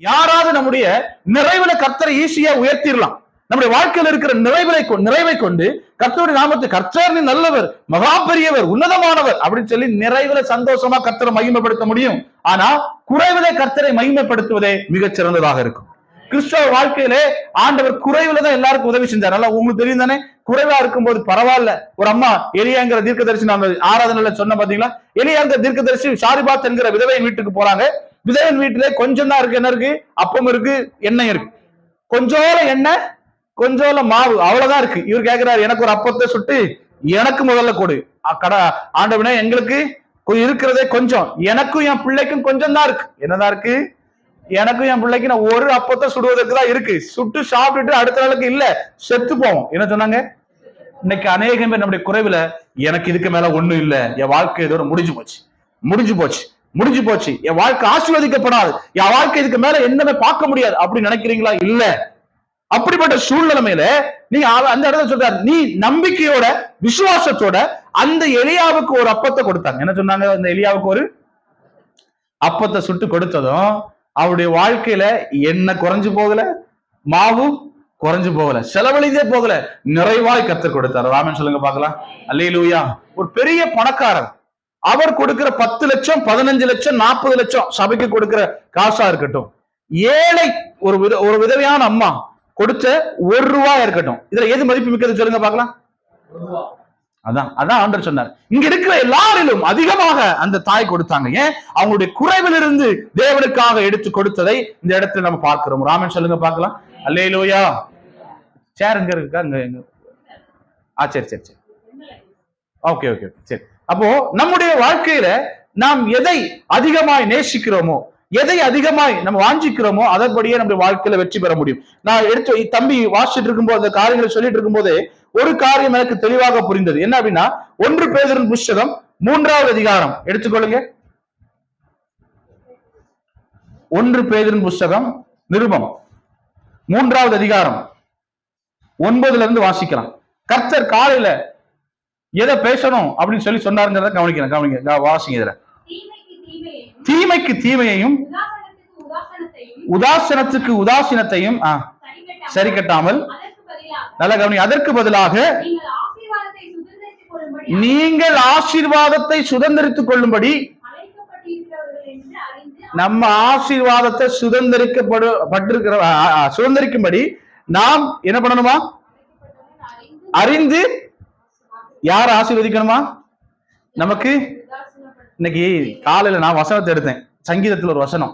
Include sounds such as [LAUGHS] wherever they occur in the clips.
யாராவது நம்முடைய நிறைவுல கர்த்தரை ஈஸியா உயர்த்திடலாம். நம்முடைய வாழ்க்கையில் இருக்கிற நிறைவை நிறைவை கொண்டு கர்த்தருடைய நாமத்தை கர்த்தர் நல்லவர் மகா பெரியவர் உன்னதமானவர் அப்படின்னு சொல்லி நிறைவுல சந்தோஷமா கர்த்தரை மகிமைப்படுத்த முடியும். ஆனா குறைவிலே கர்த்தரை மகிமைப்படுத்துவதே மிகச் சிறந்ததாக இருக்கும். கிறிஸ்தவ வாழ்க்கையிலே ஆண்டவர் குறைவுல தான் எல்லாருக்கும் உதவி செஞ்சார். நல்லா உங்களுக்கு தெரியும் தானே? குறைவா இருக்கும்போது பரவாயில்ல. ஒரு அம்மா எலியாங்கிற தீர்க்கதரிசி நாங்க ஆராதனையில சொன்ன பாத்தீங்களா? எலியாங்கிற தீர்க்கதரிசி ஷாரிபாத் என்கிற விதவை வீட்டுக்கு போறாங்க. விதவையின் வீட்டுல கொஞ்சம் தான் இருக்கு. என்ன இருக்கு? அப்பம் இருக்கு எண்ணெய் இருக்கு. கொஞ்சோல எண்ணெய் கொஞ்சோல மாவு. அவ்வளவுதான் இருக்கு. இவர் கேட்கிறாரு எனக்கு ஒரு அப்பத்தை சுட்டு எனக்கு முதல்ல கொடு. அ, கடா ஆண்டவனே எங்களுக்கு இருக்கிறதே கொஞ்சம். எனக்கும் என் பிள்ளைக்கும் கொஞ்சம் தான் இருக்கு. என்னதான் இருக்கு? எனக்கும் என் பிள்ளைக்கு நான் ஒரு அப்பத்தை சுடுவதற்கு தான் இருக்கு. சுட்டு சாப்பிட்டுட்டு அடுத்த நாளுக்கு இல்ல செத்து போவோம். என்ன சொன்னாங்க? இன்னைக்கு அநேகம் பேர் நம்முடைய குறைவுல எனக்கு இதுக்கு மேல ஒண்ணும் இல்ல. என் வாழ்க்கை இதோட முடிஞ்சு போச்சு. முடிஞ்சு போச்சு. முடிஞ்சு போச்சு. என் வாழ்க்கை ஆசீர்வதிக்கப்படாது. என் வாழ்க்கை இதுக்கு மேல என்னமே பார்க்க முடியாது. அப்படி நினைக்கிறீங்களா? இல்ல. அப்படிப்பட்ட சூழ்நிலைமையில நீங்க அவ- அந்த இடத்துல சொல்றாரு நீ நம்பிக்கையோட விசுவாசத்தோட அந்த எலியாவுக்கு ஒரு அப்பத்தை கொடுத்தாங்க. என்ன சொன்னாங்க? அந்த எலியாவுக்கு ஒரு அப்பத்தை சுட்டு கொடுத்ததும் அவருடைய வாழ்க்கையில என்ன குறைஞ்சு போகல? மாவும் குறைஞ்சு போகல. செலவழிந்தே போகல. நிறைவாய் கத்து கொடுத்தாரு. ராமன் சொல்லுங்க பாக்கலாம் அல்லையிலூயா ஒரு பெரிய பணக்காரர் அவர் கொடுக்கிற பத்து லட்சம் பதினஞ்சு லட்சம் நாற்பது லட்சம் சபைக்கு கொடுக்கிற காசா இருக்கட்டும். ஏழை ஒரு வித ஒரு விதவையான அம்மா கொடுத்த ஒரு ரூபா இருக்கட்டும். இதுல எது மதிப்பு மிக்கது சொல்லுங்க பாக்கலாம் அதான் அதான் ஆண்டர் சொன்னார். இங்க இருக்கிற எல்லாரிலும் அதிகமாக அந்த தாய் கொடுத்தாங்க. ஏன்? அவங்களுடைய குறைவிலிருந்து தேவனுக்காக எடுத்து கொடுத்ததை இந்த இடத்துல நம்ம பார்க்கிறோம். ராமன் சொல்லுங்க பார்க்கலாம். அல்லையிலோயா சேர் எங்க இருக்கா? இங்க. ஆ சரி சரி சரி. Okay okay okay. சரி. அப்போ நம்முடைய வாழ்க்கையில நாம் எதை அதிகமாய் நேசிக்கிறோமோ எதை அதிகமாய் நம்ம வாஞ்சிக்கிறோமோ அதன்படியே நம்முடைய வாழ்க்கையில வெற்றி பெற முடியும். நான் எடுத்து தம்பி வாசிட்டு இருக்கும்போது அந்த காரியங்களை சொல்லிட்டு இருக்கும்போதே ஒரு காரியம் எனக்கு தெளிவாக புரிந்தது. என்ன அப்படின்னா ஒன்று பேதரின் புஸ்தகம் மூன்றாவது அதிகாரம். எடுத்துக்கொள்ளுங்க. ஒன்று பேதரின் புஸ்தகம் நிருபம். மூன்றாவது அதிகாரம். ஒன்பதுல இருந்து வாசிக்கலாம். கர்த்தர் காலையில எதை பேசணும் அப்படின்னு சொல்லி சொன்னாருங்கிறத கவனிக்கிறேன் கவனிங்க வாசிங்க இதுல. தீமைக்கு தீமையையும் உதாசனத்துக்கு உதாசனத்தையும் சரி கட்டாமல் நல்ல கவனி அதற்கு பதிலாக நீங்கள் ஆசீர்வாதத்தை சுதந்திரித்துக் கொள்ளும்படி நம்ம ஆசீர்வாதத்தை சுதந்திரிக்கப்படு பட்டிருக்கிற சுதந்திரிக்கும்படி நாம் என்ன பண்ணணுமா? அறிந்து யார் ஆசீர்வதிக்கணுமா? நமக்கு இன்னைக்கு காலையில நான் வசனத்தை எடுத்தேன். சங்கீதத்துல ஒரு வசனம்.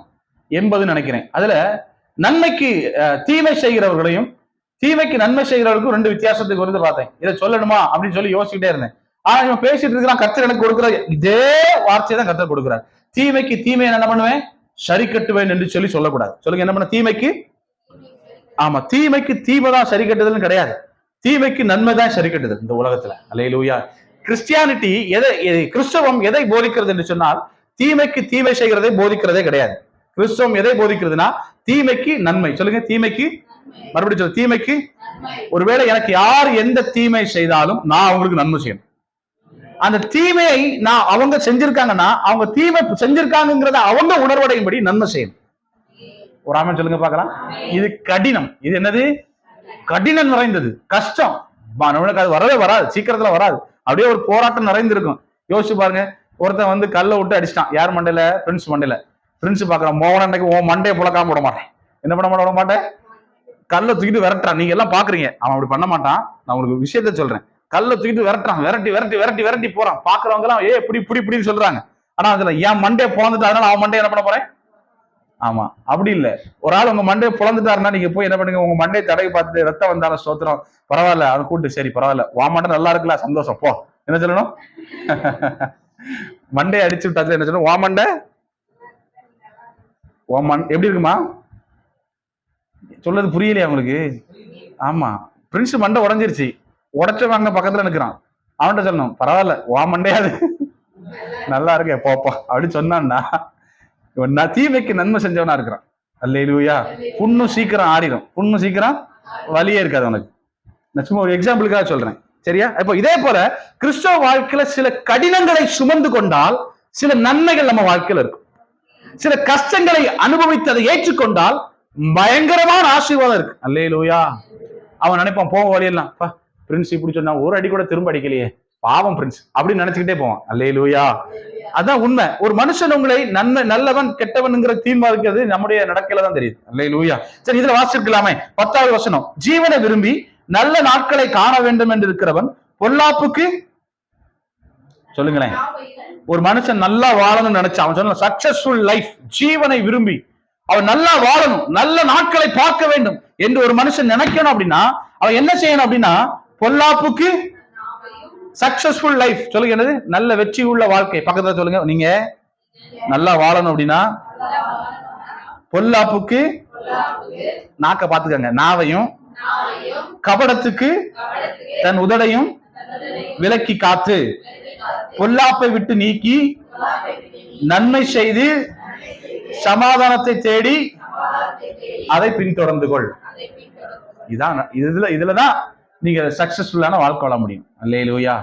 எண்பதுன்னு நினைக்கிறேன். அதுல நன்மைக்கு தீமை செய்கிறவர்களையும் தீமைக்கு நன்மை செய்கிறவர்களுக்கும் ரெண்டு வித்தியாசத்துக்கு வந்து பார்த்தேன். இதை சொல்லணுமா? அப்படின்னு சொல்லி யோசிச்சுட்டே இருந்தேன். ஆனா இவன் பேசிட்டு இருக்கிறான். கத்தர் எனக்கு கொடுக்குற இதே வார்த்தையை தான் கத்தர் கொடுக்குறார். தீமைக்கு தீமையை என்ன பண்ணுவேன்? சரி கட்டுவேன் என்று சொல்லி சொல்லக்கூடாது. சொல்லுங்க என்ன பண்ண? தீமைக்கு? ஆமா தீமைக்கு தீமை தான் சரி கட்டுதல்னு கிடையாது. தீமைக்கு நன்மை தான் சரி கட்டுது இந்த உலகத்துல. அல்லேலூயா. கிறிஸ்டியானிட்டி எதை எதை- கிறிஸ்தவம் எதை போதிக்கிறது என்று சொன்னால் தீமைக்கு தீமை செய்கிறதை போதிக்கிறதே கிடையாது. கிறிஸ்தவம் எதை போதிக்கிறதுனா தீமைக்கு நன்மை. சொல்லுங்க தீமைக்கு? மறுபடியும் சொல்ல தீமைக்கு? ஒருவேளை எனக்கு யார் எந்த தீமை செய்தாலும் நான் அவங்களுக்கு நன்மை செய்யணும். அந்த தீமையை நான் அவங்க செஞ்சிருக்காங்கன்னா அவங்க தீமை செஞ்சிருக்காங்கிறத அவங்க உணர்வடையும்படி நன்மை செய்யணும். ஒரு ஆமென் சொல்லுங்க பார்க்கலாம். இது கடினம். இது என்னது? கடினம் நிறைந்தது. கஷ்டம். பா, நம்மளுக்கு அது வரவே வராது. சீக்கிரத்துல வராது. அப்படியே ஒரு போராட்டம் நிறைந்திருக்கும். யோசிச்சு பாருங்க. ஒருத்தன் வந்து கல்லை விட்டு அடிச்சிட்டான். யார் மண்டையில? பிரின்ஸ் மண்டையில. பிரின்ஸ் பாக்குறான் மோகன் அன்னைக்கு உன் மண்டையை புழக்காம விட மாட்டேன். என்ன பண்ண மாட்டேன் விட மாட்டேன்? கல்லை தூக்கிட்டு விரட்டுறான். நீங்க எல்லாம் பாக்குறீங்க. அவன் அப்படி பண்ண மாட்டான். நான் உங்களுக்கு விஷயத்த சொல்றேன். கல்லை தூக்கிட்டு விரட்டுறான். விரட்டி விரட்டி விரட்டி விரட்டி போறான். பாக்குறவங்க எல்லாம் ஏ இப்படி இப்படி இப்படின்னு சொல்றாங்க. ஆனா அதுல என் மண்டே பிறந்துட்டு அதனால அவன் மண்டே என்ன பண்ண போறேன்? ஆமா. அப்படி இல்ல. ஒரு ஆள் உங்க மண்டையை பிளந்துட்டாருன்னா நீங்க போய் என்ன பண்ணுங்க? உங்க மண்டையை தடவை பார்த்துட்டு ரத்தம் வந்தாலும் சோத்திரம் பரவாயில்ல. அவனை கூப்பிட்டு சரி பரவாயில்ல. வா மண்டை நல்லா இருக்குல்ல. சந்தோஷம். போ. என்ன சொல்லணும்? [LAUGHS] மண்டையை அடிச்சு விட்டாச்சு. என்ன சொல்லணும்? வா மண்டை. ஓ மண் எப்படி இருக்குமா? சொல்றது புரியலையா உங்களுக்கு? ஆமா. பிரின்ஸ் மண்டை உடஞ்சிருச்சு. உடைச்சவங்க பக்கத்துல நிக்கிறான். அவன்கிட்ட சொல்லணும். பரவாயில்ல. வா மண்டையாது [LAUGHS] நல்லா இருக்கே. போப்பா அப்படின்னு சொன்னான்னா இவன் தீமைக்கு நன்மை செஞ்சவனா இருக்கிறான். அல்லேலூயா. புண்ணும் சீக்கிரம் ஆடிடும் புண்ணும் சீக்கிரம் வலியே இருக்காது அவனுக்கு. நான் சும்மா ஒரு எக்ஸாம்பிளுக்காக சொல்றேன். சரியா? இப்போ இதே போல கிறிஸ்தவ வாழ்க்கையில சில கடினங்களை சுமந்து கொண்டால் சில நன்மைகள் நம்ம வாழ்க்கையில இருக்கும். சில கஷ்டங்களை அனுபவித்து அதை ஏற்றுக்கொண்டால் பயங்கரமான ஆசீர்வாதம் இருக்கு. அல்லையிலூயா லூயா அவன் நினைப்பான் போக வழியெல்லாம். பிரின்ஸ் இப்படி சொன்னா ஒரு அடி கூட திரும்ப அடிக்கலையே. பாவம் பிரின்ஸ் அப்படின்னு நினைச்சுக்கிட்டே போவான் அல்லே லூயா அதான் உண்மை. ஒரு மனுஷன் உங்களை நன்மை நல்லவன் கெட்டவன்ங்கிற தீர்மா இருக்கிறது நம்முடைய நடக்கல தான் தெரியுது. அல்லே லூயா சரி இதுல வாசிக்கலாமே பத்தாவது வசனம். ஜீவனை விரும்பி நல்ல நாட்களை காண வேண்டும் என்று இருக்கிறவன் பொல்லாப்புக்கு சொல்லுங்களேன். ஒரு மனுஷன் நல்லா வாழணும்னு நினைச்சான் அவன் சொன்ன சக்சஸ்ஃபுல் லைஃப் ஜீவனை விரும்பி அவன் நல்லா வாழணும் நல்ல நாட்களை பார்க்க வேண்டும் என்று ஒரு மனுஷன் நினைக்கணும் அப்படின்னா அவன் என்ன செய்யணும் அப்படின்னா பொல்லாப்புக்கு சக்சஸ்ஃபுல் லைஃப் சொல்லுங்க என்னது? நல்ல வெற்றி உள்ள வாழ்க்கை. பக்கத்துல சொல்லுங்க. நீங்க நல்லா வாழணும் அப்படின்னா பொல்லாப்புக்கு நாக்க பாத்துக்கங்க நாவையும் கபடத்துக்கு தன் உதடையும் விலக்கி காத்து பொல்லாப்பை விட்டு நீக்கி நன்மை செய்து சமாதானத்தை தேடி அதை பின்தொடர்ந்து கொள். இதான் இதுல இதுலதான் நீங்க சக்சஸ்ஃபுல்லான வாழ்க்கை வாழ முடியும். அல்லேலூயா.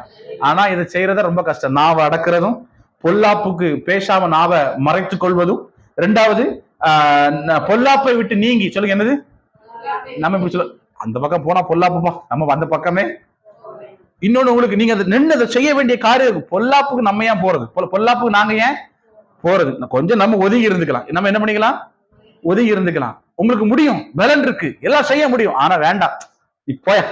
ஆனா இதை செய்யறத ரொம்ப கஷ்டம். நாவை அடக்கிறதும் பொல்லாப்புக்கு பேசாம நாவை மறைத்து கொள்வதும் ரெண்டாவது பொல்லாப்பை விட்டு நீங்கி சொல்லுங்க என்னது? நம்ம இப்படி சொல்ல அந்த பக்கம் போனா பொல்லாப்புப்பா நம்ம அந்த பக்கமே. இன்னொன்னு உங்களுக்கு நீங்க அதை நின்று அதை செய்ய வேண்டிய காரியம் இருக்கு. பொல்லாப்புக்கு நம்ம ஏன் போறது? பொல்லாப்புக்கு நாங்க ஏன் போறது? கொஞ்சம் நம்ம ஒதுங்கி இருந்துக்கலாம். நம்ம என்ன பண்ணிக்கலாம்? ஒதுங்கி இருந்துக்கலாம். உங்களுக்கு முடியும். பலன் இருக்கு. எல்லாம் செய்ய முடியும். ஆனா வேண்டாம். இப்போயா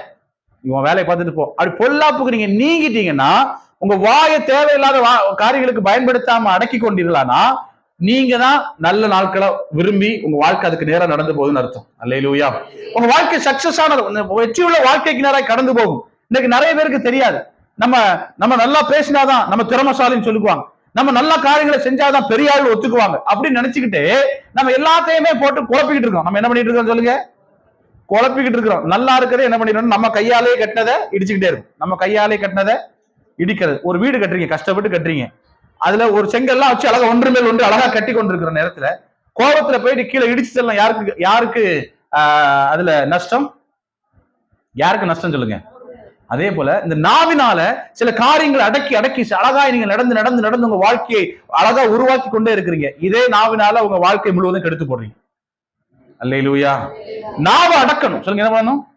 இவன் வேலையை பார்த்துட்டு போ. அப்படி பொல்லாப்புக்கு நீங்க நீங்கிட்டீங்கன்னா உங்க வாயை தேவையில்லாத வா- காரியங்களுக்கு பயன்படுத்தாம அடக்கி கொண்டீர்களானா நீங்க தான் நல்ல நாட்களை விரும்பி உங்க வாழ்க்கை அதுக்கு நேரா நடந்து போகுதுன்னு அர்த்தம். அல்லையிலூயா உங்க வாழ்க்கை சக்சஸ் ஆனது வெற்றியுள்ள வாழ்க்கைக்கு நேராக கடந்து போகும். இன்னைக்கு நிறைய பேருக்கு தெரியாது. நம்ம நம்ம நல்லா பேசினாதான் நம்ம திறமசாலின்னு சொல்லுவாங்க. நம்ம நல்ல காரியங்களை செஞ்சாதான் பெரிய ஆள் ஒத்துக்குவாங்க. அப்படின்னு நினைச்சுக்கிட்டு நம்ம எல்லாத்தையுமே போட்டு குழப்பிக்கிட்டு இருக்கோம். நம்ம என்ன பண்ணிட்டு இருக்கோம் சொல்லுங்க? குழப்பிக்கிட்டு இருக்கிறோம். நல்லா இருக்கிறத என்ன பண்ணிடணும்? நம்ம கையாலே கட்டினதை இடிச்சுக்கிட்டே இருக்கும். நம்ம கையாலே கட்டினதை இடிக்கிறது. ஒரு வீடு கட்டுறீங்க கஷ்டப்பட்டு கட்டுறீங்க. அதுல ஒரு செங்கல்லாம் வச்சு அழகா ஒன்று மேல் ஒன்று அழகா கட்டி கொண்டிருக்கிற நேரத்துல கோபத்துல போயிட்டு கீழே இடிச்சு செல்லாம் யாருக்கு யாருக்கு அதுல நஷ்டம்? யாருக்கு நஷ்டம் சொல்லுங்க? அதே போல இந்த நாவினால சில காரியங்களை அடக்கி அடக்கி அழகா நீங்க நடந்து நடந்து நடந்து உங்க வாழ்க்கையை அழகா உருவாக்கி கொண்டே இருக்கிறீங்க. இதே நாவினால உங்க வாழ்க்கை முழுவதும் கெடுத்து போடுறீங்க. அல்லையிலூயா நாவை அடக்கணும். சொல்லுங்க என்ன பண்ணணும்?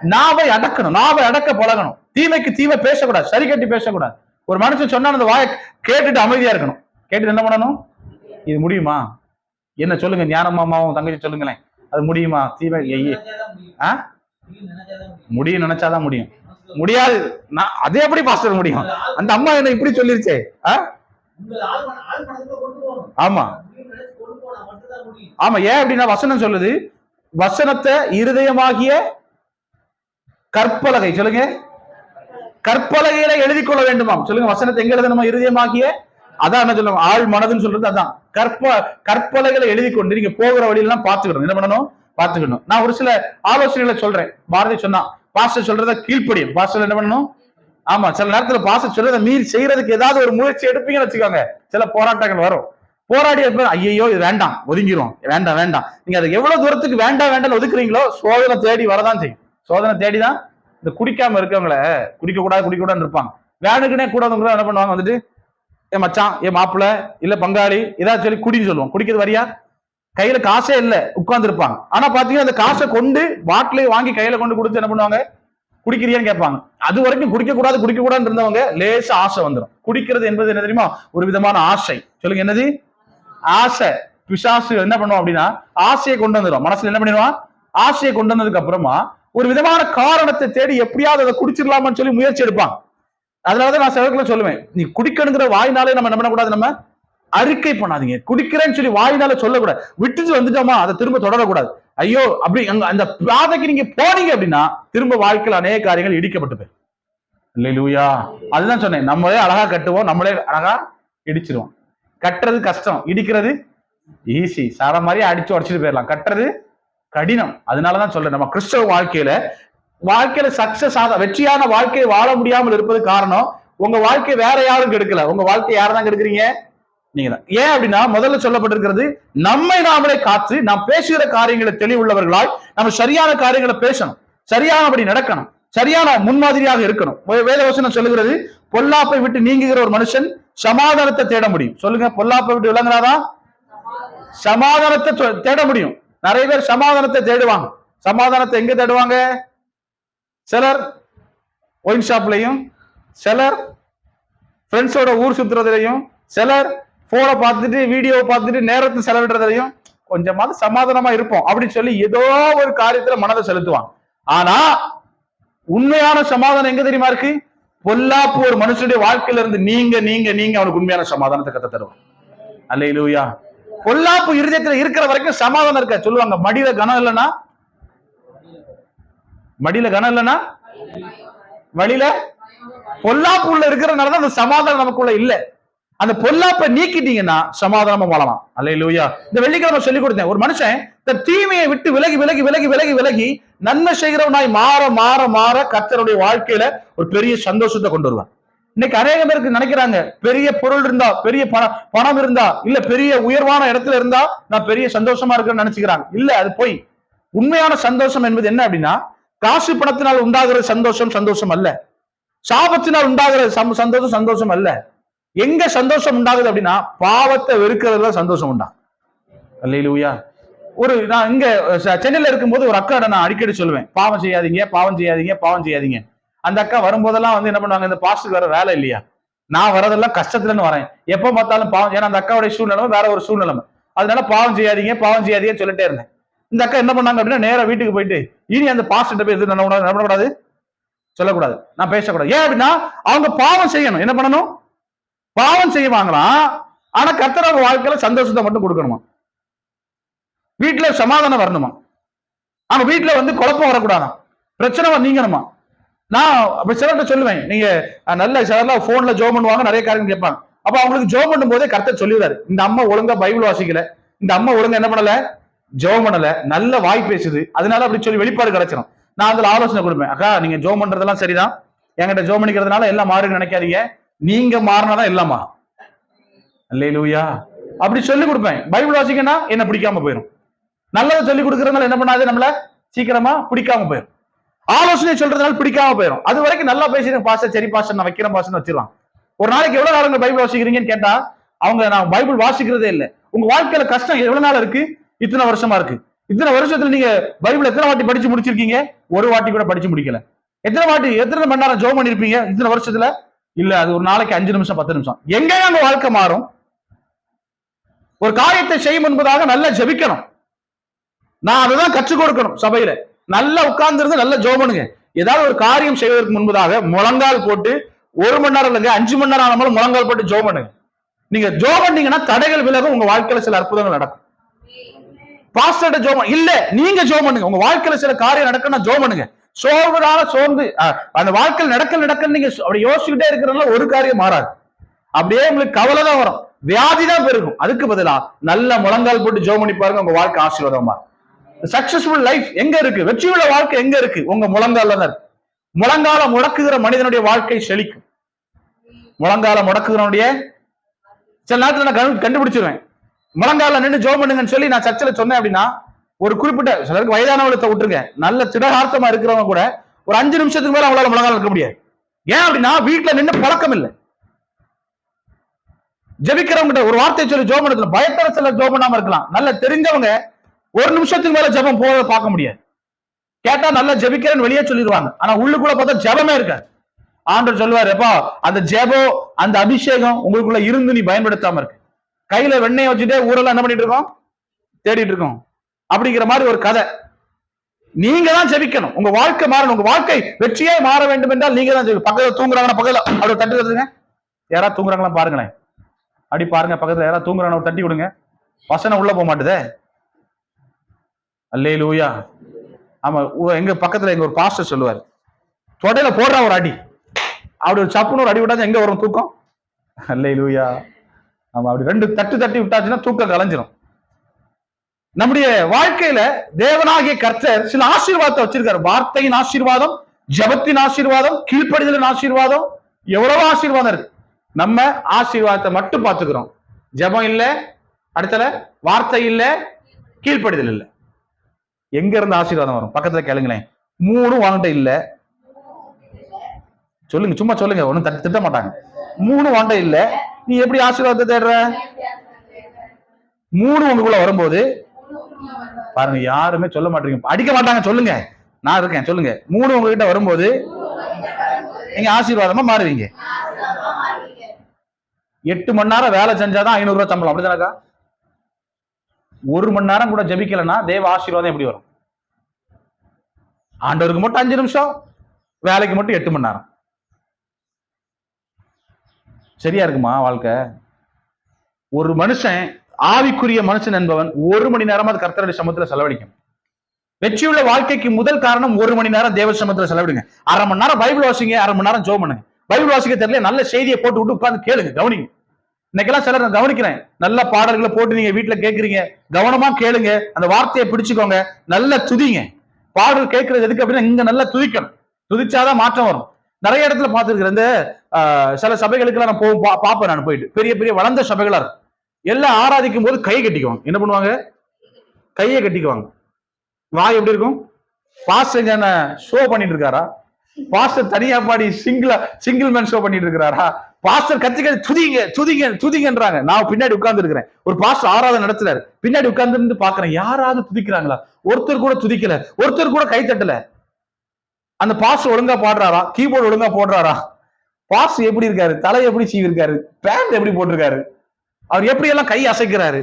நாவை அடக்கணும். நாவை அடக்க பழகணும். தீமைக்கு தீமை பேசக்கூடாது. சரி கட்டி பேசக்கூடாது. ஒரு மனுஷன் சொன்னா அந்த வாயை கேட்டுட்டு அமைதியா இருக்கணும். கேட்டுட்டு என்ன பண்ணணும்? இது முடியுமா? என்ன சொல்லுங்க ஞானமாமாவும் தங்கச்சி சொல்லுங்களேன். அது முடியுமா? தீமை ஐயே ஆ? முடியும் நினைச்சாதான் முடியும். முடியாது. நான் அதே எப்படி பாஸ்டர் முடியும்? அந்த அம்மா என்ன இப்படி சொல்லிருச்சே. ஆ? ஆமா. ஆமா ஏன் அப்படின்னா வசனம் சொல்லுது வசனத்தை இருதயமாகிய கற்பலகை சொல்லுங்க. கற்பலகையில எழுதி கொள்ள வேண்டுமாம். சொல்லுங்க வசனத்தை எங்க எழுதணுமா இருதயமாகிய அதான் என்ன சொல்லுவாங்க ஆள் மனதுன்னு சொல்றது அதான். கற்ப கற்பலகையில எழுதி கொண்டு நீங்க போகிற வழியெல்லாம் பாத்துக்கணும் என்ன பண்ணணும்? பாத்துக்கணும் நான் ஒரு சில ஆலோசனைகளை சொல்றேன். பாரதி சொன்னா பாஸ்டர் சொல்றத கீழ்ப்படியும். பாஸ்டர் என்ன பண்ணணும்? ஆமா சில நேரத்துல பாஸ்டர் சொல்றதை மீறி செய்யறதுக்கு ஏதாவது ஒரு முயற்சி எடுப்பீங்கன்னு வச்சுக்கோங்க. சில போராட்டங்கள் வரும். போராடி ஐயோ இது வேண்டாம் ஒதுங்கிரும். வேண்டாம் வேண்டாம். நீங்க அதை எவ்வளவு தூரத்துக்கு வேண்டாம் வேண்டாம் ஒதுக்குறீங்களோ சோதனை தேடி வரதான் செய்யும். சோதனை தேடி தான் இந்த குடிக்காம இருக்கவங்கள குடிக்க கூடாது குடிக்க கூடாதுன்னு இருப்பாங்க. வேனுக்குனே கூட என்ன பண்ணுவாங்க வந்துட்டு ஏன் மச்சான் ஏன் மாப்பிள்ள இல்ல பங்காளி ஏதாவது சொல்லி குடின்னு சொல்லுவோம். குடிக்கிறது வரியா? கையில காசே இல்ல உட்கார்ந்துருப்பாங்க. ஆனா பாத்தீங்கன்னா அந்த காசை கொண்டு பாட்டிலே வாங்கி கையில கொண்டு கொடுத்து என்ன பண்ணுவாங்க? குடிக்கிறியான்னு கேட்பாங்க. அது வரைக்கும் குடிக்க கூடாது குடிக்க கூடாதுன்னு இருந்தவங்க லேசா ஆசை வந்துடும் குடிக்கிறது என்பது என்ன தெரியுமா? ஒரு விதமான ஆசை. சொல்லுங்க என்னது? ஆசை பிசாசு என்ன பண்ணுவோம் அப்படின்னா ஆசையை கொண்டு வந்துடும் மனசுல என்ன பண்ணிடுவான்? ஆசையை கொண்டு வந்ததுக்கு அப்புறமா ஒரு விதமான காரணத்தை தேடி எப்படியாவது அதை குடிச்சிடலாமான்னு சொல்லி முயற்சி எடுப்பான். அதனாலதான் நான் சிலருக்குள்ள சொல்லுவேன் நீ குடிக்கணுங்கிற வாயினாலே நம்ம என்ன பண்ணக்கூடாது? நம்ம அறிக்கை பண்ணாதீங்க. குடிக்கிறேன்னு சொல்லி வாயினால சொல்லக்கூடாது. விட்டுட்டு வந்துட்டோமா அதை திரும்ப தொடரக்கூடாது. ஐயோ அப்படி அங்க அந்த பாதைக்கு நீங்க போனீங்க அப்படின்னா திரும்ப வாழ்க்கையில் அநேக காரியங்கள் இடிக்கப்பட்டு போய் இல்லை லூயா அதுதான் சொன்னேன் நம்மளே அழகா கட்டுவோம் நம்மளே அழகா இடிச்சிருவோம். கட்டுறது கஷ்டம். இடிக்கிறது ஈஸி சார மாதிரி அடிச்சு உடச்சிட்டு போயிடலாம். கட்டுறது கடினம். அதனாலதான் சொல்றேன். நம்ம கிறிஸ்தவ வாழ்க்கையில வாழ்க்கையில சக்சஸ் ஆக வெற்றியான வாழ்க்கையை வாழ முடியாமல் இருப்பது காரணம் உங்க வாழ்க்கை வேற யாரும் கெடுக்கல. உங்க வாழ்க்கை யார் தான் கெடுக்கிறீங்க? நீங்க தான் ஏன் அப்படின்னா முதல்ல சொல்லப்பட்டிருக்கிறது நம்மை நாமளே காத்து நாம் பேசுகிற காரியங்களை தெளிவுள்ளவர்களாய் நம்ம சரியான காரியங்களை பேசணும். சரியானபடி நடக்கணும். சரியான முன்மாதிரியாக இருக்கணும். வேத வசனம் சொல்லுகிறது பொல்லாப்பை விட்டு நீங்குகிற ஒரு மனுஷன் சமாதானத்தை தேட முடியும். சொல்லுங்க பொல்லாப்பை விட்டு விளங்குனாதான் சமாதானத்தை தேட முடியும். நிறைய பேர் சமாதானத்தை தேடுவாங்க. சமாதானத்தை எங்க தேடுவாங்க? சிலர் ஒயின் ஷாப்லையும் சிலர் ஃப்ரெண்ட்ஸோட ஊர் சுத்துறதுலையும் சிலர் போனை பார்த்துட்டு வீடியோவை பார்த்துட்டு நேரத்தை செலவிடுறதுலையும் கொஞ்சமாவது சமாதானமா இருப்போம் அப்படின்னு சொல்லி ஏதோ ஒரு காரியத்துல மனதை செலுத்துவாங்க. ஆனா உண்மையான சமாதானம் எங்க தெரியுமா இருக்கு? பொல்லாப்பு ஒரு மனுஷனுடைய வாழ்க்கையில இருந்து நீங்க நீங்க நீங்க அவனுக்கு உண்மையான சமாதானத்தை கத்த தருவான் அல்லையிலூயா பொல்லாப்பு இருதயத்துல இருக்கிற வரைக்கும் சமாதானம் இருக்க சொல்லுவாங்க மடியில கனம் இல்லைன்னா? மடியில கனம் இல்லைன்னா? வழியில? பொல்லாப்பு உள்ள இருக்கிறதுனால தான் அந்த சமாதானம் நமக்குள்ள இல்ல. அந்த பொல்லாப்பை நீக்கிட்டீங்கன்னா சமாதானமா வாழலாம். அல்லையிலூயா இந்த வெள்ளிக்கிழமை சொல்லி கொடுத்தேன். ஒரு மனுஷன் இந்த தீமையை விட்டு விலகி விலகி விலகி விலகி விலகி நன்மை செய்கிறவனாய் மாற மாற மாற கர்த்தருடைய வாழ்க்கையில ஒரு பெரிய சந்தோஷத்தை கொண்டு வருவான். இன்னைக்கு அநேக பேருக்கு நினைக்கிறாங்க பெரிய பொருள் இருந்தா பெரிய பணம் பணம் இருந்தா இல்ல பெரிய உயர்வான இடத்துல இருந்தா நான் பெரிய சந்தோஷமா இருக்கேன்னு நினைச்சுக்கிறாங்க. இல்ல அது போய். உண்மையான சந்தோஷம் என்பது என்ன அப்படின்னா காசு பணத்தினால் உண்டாகிற சந்தோஷம் சந்தோஷம் அல்ல. சாபத்தினால் உண்டாகிற சம்- சந்தோஷம் சந்தோஷம் அல்ல. எங்க சந்தோஷம் உண்டாகுது அப்படின்னா பாவத்தை வெறுக்கிறதுல சந்தோஷம் உண்டா அல்லையிலூயா ஒரு நான் இங்க சென்னையில இருக்கும்போது ஒரு அக்கா நான் அடிக்கடி சொல்லுவேன். பாவம் செய்யாதீங்க பாவம் செய்யாதீங்க பாவம் செய்யாதீங்க. அந்த அக்கா வரும்போதெல்லாம் வந்து என்ன பண்ணுவாங்க இந்த பாஸ்டுக்கு வர வேலை இல்லையா? நான் வரதெல்லாம் கஷ்டத்துலன்னு வரேன். எப்ப பார்த்தாலும் பாவம் ஏன்னா அந்த அக்காவுடைய சூழ்நிலை வேற ஒரு சூழ்நிலை. அதனால பாவம் செய்யாதீங்க பாவம் செய்யாதீங்கன்னு சொல்லிட்டே இருந்தேன். இந்த அக்கா என்ன பண்ணாங்க அப்படின்னா நேரம் வீட்டுக்கு போயிட்டு இனி அந்த பாஸ்டர் போய் எதுவும் பண்ணக்கூடாது என்ன பண்ணக்கூடாது சொல்லக்கூடாது. நான் பேசக்கூடாது. ஏன் அப்படின்னா அவங்க பாவம் செய்யணும். என்ன பண்ணணும்? பாவம் செய்வாங்களாம் ஆனா கர்த்தர் அவங்க வாழ்க்கையில சந்தோஷத்தை மட்டும் கொடுக்கணுமா? வீட்டுல சமாதானம் வரணுமா? ஆமா வீட்டுல வந்து குழப்பம் வரக்கூடாதான் பிரச்சனை நீங்கணுமா? நான் அப்ப சிலர்கிட்ட சொல்லுவேன் நீங்க நல்ல சிலர்லாம் போன்ல ஜோ பண்ணுவாங்க நிறைய காரியம் கேட்பாங்க. அப்ப அவங்களுக்கு ஜோ பண்ணும் போதே கர்த்தர் சொல்லிடுறாரு இந்த அம்மா ஒழுங்கா பைபிள் வாசிக்கல இந்த அம்மா ஒழுங்கா என்ன பண்ணல? ஜோ பண்ணல நல்ல வாய் பேசுது அதனால அப்படி சொல்லி வெளிப்பாடு கிடைச்சிடும் நான் அதுல ஆலோசனை கொடுப்பேன் அக்கா நீங்க ஜோம் பண்றதெல்லாம் சரிதான். என்கிட்ட ஜோ பண்ணிக்கிறதுனால எல்லாம் மாறுன்னு நினைக்காதீங்க. நீங்க மாறினாதான் இல்லம்மா இல்லை அல்லேலூயா. அப்படி சொல்லி கொடுப்பேன். பைபிள் வாசிக்கனா என்ன பிடிக்காம போயிடும் நல்லதை சொல்லி கொடுக்கறதுனால என்ன பண்ணாது நம்மள? சீக்கிரமா பிடிக்காம போயிடும் ஆலோசனை சொல்றதுனால பிடிக்காம போயிடும் அது வரைக்கும் நல்லா பேசுறேன் பாச சரி பாச நான் வைக்கிறேன் பாசன்னு வச்சிருவான் ஒரு நாளைக்கு எவ்வளவு நாள் பைபிள் வாசிக்கிறீங்கன்னு கேட்டா அவங்க நான் பைபிள் வாசிக்கிறதே இல்லை. உங்க வாழ்க்கையில கஷ்டம் எவ்வளவு நாள் இருக்கு? இத்தனை வருஷமா இருக்கு. இத்தனை வருஷத்துல நீங்க பைபிள் எத்தனை வாட்டி படிச்சு முடிச்சிருக்கீங்க? ஒரு வாட்டி கூட படிச்சு முடிக்கல. எத்தனை வாட்டி எத்தனை மணி நேரம் ஜோம் பண்ணிருப்பீங்க? இத்தனை வருஷத்துல? இல்ல அது ஒரு நாளைக்கு அஞ்சு நிமிஷம் பத்து நிமிஷம். எங்க அந்த வாழ்க்கை மாறும்? ஒரு காரியத்தை செய்யும் என்பதாக நல்லா ஜெபிக்கணும். நான் அதுதான் கற்றுக் கொடுக்கணும் சபையில. நல்லா உட்கார்ந்து இருந்து நல்லா ஜோ பண்ணுங்க ஏதாவது ஒரு காரியம் செய்வதற்கு முன்பதாக முழங்கால் போட்டு ஒரு மணி நேரம் இல்லைங்க அஞ்சு மணி நேரம் ஆனாலும் முழங்கால் போட்டு ஜோ பண்ணுங்க நீங்க ஜோ பண்ணீங்கன்னா தடைகள் விலகும் உங்க வாழ்க்கையில சில அற்புதங்கள் நடக்கும். பாஸ்டர்ட்ட ஜோ இல்ல நீங்க ஜோ பண்ணுங்க உங்க வாழ்க்கையில சில காரியம் நடக்கணும் ஜோ பண்ணுங்க சோர்வதால சோர்ந்து அந்த வாழ்க்கையில் நடக்க நடக்க நீங்க அப்படி யோசிச்சுக்கிட்டே இருக்கிறதுனால ஒரு காரியம் மாறாது. அப்படியே உங்களுக்கு கவலை தான் வரும். வியாதி தான் பெருகும். அதுக்கு பதிலா நல்ல முழங்கால் போட்டு ஜோம் பண்ணி பாருங்க உங்க வாழ்க்கை ஆசீர்வாதமா. சக்சஸ்ஃபுல் லைஃப் எங்க இருக்கு? வெற்றியுள்ள வாழ்க்கை எங்க இருக்கு? உங்க முழங்கால தான் இருக்கு. முழங்கால முடக்குகிற மனிதனுடைய வாழ்க்கை செழிக்கும். முழங்கால முடக்குகிறவனுடைய சில நேரத்துல நான் கண்டு- கண்டுபிடிச்சிருவேன். முழங்கால நின்று ஜோம் பண்ணுங்கன்னு சொல்லி நான் சர்ச்சில் சொன்னேன் அப்படின்னா ஒரு குறிப்பிட்ட சிலருக்கு வயதானவளத்தை விட்டுருங்க. நல்ல திடகார்த்தமா இருக்கிறவங்க கூட ஒரு அஞ்சு நிமிஷத்துக்கு மேல அவங்களால முழங்கால் இருக்க முடியாது. ஏன் அப்படின்னா வீட்டுல நின்று பழக்கம் இல்லை. ஜபிக்கிறவங்க ஒரு வார்த்தை சொல்லி ஜோம் பண்ணல பயத்தர சில ஜோம் பண்ணாம இருக்கலாம். நல்ல தெரிஞ்சவங்க ஒரு நிமிஷத்துக்கு மேல ஜெபம் போக பார்க்க முடியாது. கேட்டா நல்லா ஜெபிக்கிறேன்னு வெளியே சொல்லிடுவாங்க. ஆனா உள்ளுக்குள்ள பார்த்தா ஜெபமே இருக்காது. ஆண்டர் சொல்லுவாரு எப்பா அந்த ஜெபம் அந்த அபிஷேகம் உங்களுக்குள்ள இருந்து நீ பயன்படுத்தாம இருக்கு. கையில வெண்ணெய் வச்சுட்டே ஊரெல்லாம் என்ன பண்ணிட்டு இருக்கோம்? தேடிட்டு இருக்கோம். அப்படிங்கிற மாதிரி ஒரு கதை. நீங்க தான் ஜெபிக்கணும். உங்க வாழ்க்கை மாறணும். உங்க வாழ்க்கை வெற்றியே மாற வேண்டும் என்றால் நீங்க தான் ஜெபி பக்கத்துல தூங்குறாங்கன்னா பக்கத்துல அப்படி ஒரு தட்டு தட்டுங்க. யாராவது தூங்குறாங்களா பாருங்களேன். அப்படி பாருங்க பக்கத்துல யாராவது தூங்குறாங்க ஒரு தட்டி கொடுங்க. வசனம் உள்ள போக மாட்டுதே. அல்லே லூயா ஆமா உ- எங்க பக்கத்துல எங்க ஒரு பாஸ்டர் சொல்லுவார். தொடையில போடுறா ஒரு அடி. அப்படி ஒரு சப்புன்னு ஒரு அடி விட்டாச்சு எங்க வரும் தூக்கம்? அல்லே லூயா ஆமா அப்படி ரெண்டு தட்டு தட்டி விட்டாச்சுன்னா தூக்கம் கலைஞ்சிரும். நம்முடைய வாழ்க்கையில தேவனாகிய கர்த்தர் சில ஆசீர்வாதத்தை வச்சிருக்காரு. வார்த்தையின் ஆசீர்வாதம் ஜபத்தின் ஆசீர்வாதம் கீழ்ப்படிதலின் ஆசீர்வாதம் எவ்வளவு ஆசீர்வாதம் இருக்கு. நம்ம ஆசீர்வாதத்தை மட்டும் பார்த்துக்கிறோம். ஜெபம் இல்ல அடுத்தல வார்த்தை இல்ல கீழ்ப்படிதல் இல்ல. எங்க இருந்து ஆசீர்வாதம் வரும்? பக்கத்துல கேளுங்களேன். மூணும் வாங்கிட்ட இல்ல. சொல்லுங்க சும்மா சொல்லுங்க ஒண்ணும் தட்டு திட்ட மாட்டாங்க. மூணு வாண்ட இல்ல. நீ எப்படி ஆசீர்வாதத்தை தேடுற? மூணு உங்களுக்குள்ள வரும்போது பாருங்க யாருமே சொல்ல மாட்டீங்க அடிக்க மாட்டாங்க சொல்லுங்க. நான் இருக்கேன் சொல்லுங்க. மூணு உங்ககிட்ட வரும்போது நீங்க ஆசீர்வாதமா மாறுவீங்க. எட்டு மணி நேரம் வேலை செஞ்சாதான் ஐநூறு ரூபாய் சம்பளம். அப்படிதானக்கா ஒரு மணி நேரம் கூட ஜபிக்கலன்னா தேவ ஆசீர்வாதம் எப்படி வரும்? ஆண்டவருக்கு மட்டும் அஞ்சு நிமிஷம் வேலைக்கு மட்டும் எட்டு மணி நேரம். சரியா இருக்குமா வாழ்க்கை? ஒரு மனுஷன் ஆவிக்குரிய மனுஷன் என்பவன் ஒரு மணி நேரமாவது கர்த்தருடைய சமத்துல செலவழிக்கும். வெற்றியுள்ள வாழ்க்கைக்கு முதல் காரணம் ஒரு மணி நேரம் தேவ சமத்துல செலவிடுங்க. அரை மணி நேரம் பைபிள் வாசிங்க அரை மணி நேரம் ஜோ பண்ணுங்க. பைபிள் வாசிக்க தெரியல நல்ல செய்தியை போட்டு விட்டு உட்காந்து கேளுங்க கவனிங்க. இன்னைக்கெல்லாம் சிலர் நான் கவனிக்கிறேன். நல்ல பாடல்களை போட்டு நீங்க வீட்டுல கேட்கறீங்க கவனமா கேளுங்க அந்த வார்த்தையை பிடிச்சுக்கோங்க நல்லா துதிங்க. பாடல் கேட்கறது எதுக்கு அப்படின்னா இங்க நல்லா துதிக்கணும். துதிச்சாதான் மாற்றம் வரும். நிறைய இடத்துல பார்த்துருக்கிறேன் இந்த ஆஹ், சில சபைகளுக்கு நான் போகும் பா- பார்ப்பேன் நான் போயிட்டு. பெரிய பெரிய வளர்ந்த சபைகளா இருக்கும். எல்லாம் ஆராதிக்கும் போது கை கட்டிக்குவாங்க. என்ன பண்ணுவாங்க? கையை கட்டிக்குவாங்க. வாய் எப்படி இருக்கும்? பாஸ்டர் என்ன ஷோ பண்ணிட்டு இருக்காரா? பாஸ்டர் தனியா பாடி சிங்கிளா சிங்கிள் மேன் ஷோ பண்ணிட்டு இருக்கிறாரா? பாஸ்டர் கத்திக்க துதிங்க துதிங்க துதிங்கன்றாங்க. நான் பின்னாடி உட்கார்ந்து இருக்கிறேன். ஒரு பாஸ்டர் ஆராதனை நடத்துறாரு. பின்னாடி உட்கார்ந்து இருந்து பாக்குறேன் யாராவது துதிக்கிறாங்களா? ஒருத்தர் கூட துதிக்கல. ஒருத்தர் கூட கை தட்டல. அந்த பாஸ்டர் ஒழுங்கா பாடுறாரா? கீபோர்டு ஒழுங்கா போடுறாரா? பாஸ்டர் எப்படி இருக்காரு? தலை எப்படி சீவிருக்காரு? பேண்ட் எப்படி போட்டிருக்காரு? அவர் எப்படி எல்லாம் கை அசைக்கிறாரு?